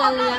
งาน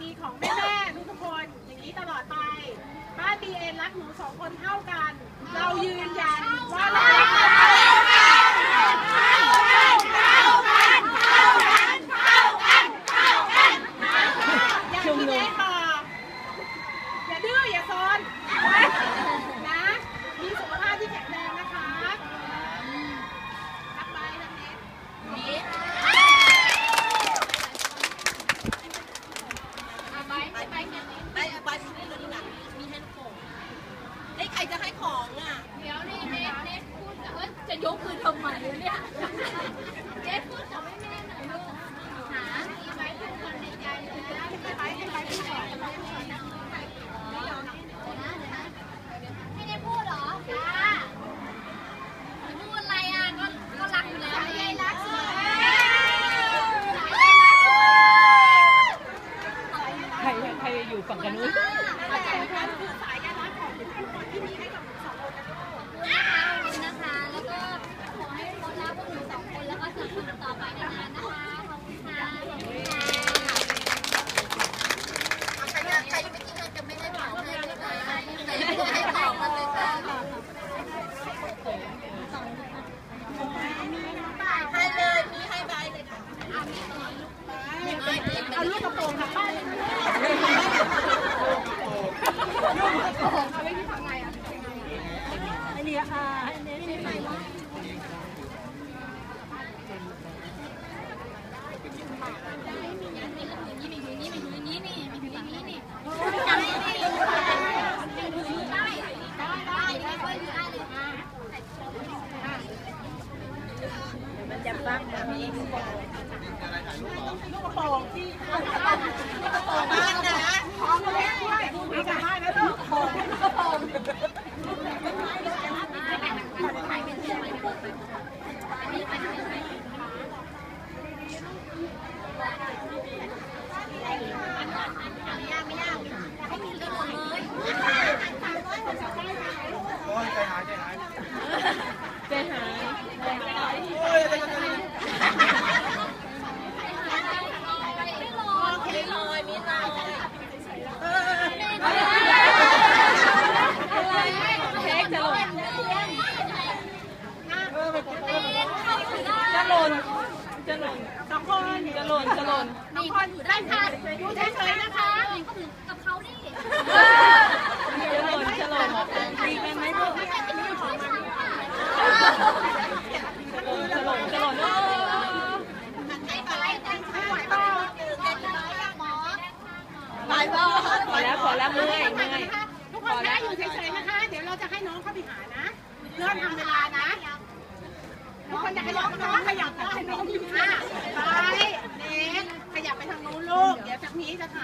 ตีของแม่แม่ทุกคน อย่างนี้ตลอดไปป้านบีเอ็นรักหนูสองคนเท่ากัน เรายืนยันว่าเรา ลูกะป่งที่ลูกโป่งบ้านนะ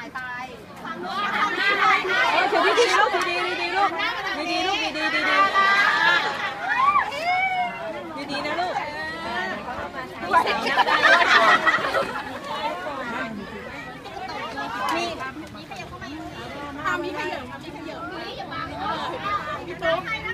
ายไปฟังหน้าหันหน้าหันหน้าถืดีลูกดีดีลูกดีๆลูกดีดีดีนะลูกมีมีขยับเข้ามามีขยับมีขยับมีอย่าวางพี่โจ๊ก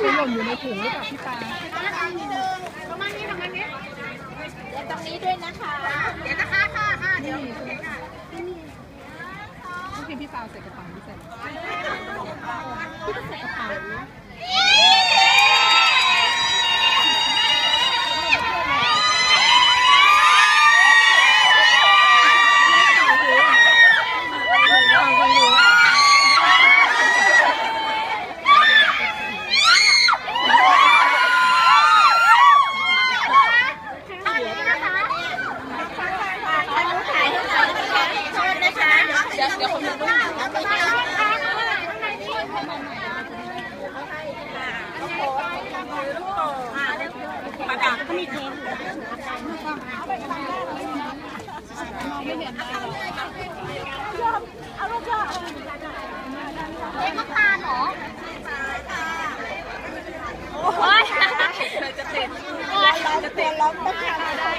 คือหล่นอยู่ในถุงรืเปล่าพี่ปาประมนี้ประมานี้เดี๋ยวตรงนี้ด้วยนะคะ เดี๋ยวนะคะค่ะค่ะเดี๋ยวพี่พี่ปาใส่กระเป๋าพี่ใส่พี่ก็ใส่กระเป๋าน จากเขามีเทนเล็กมะพร้าวเหรอโอ้ยจะติดจะติดล้มมะพร้าวได้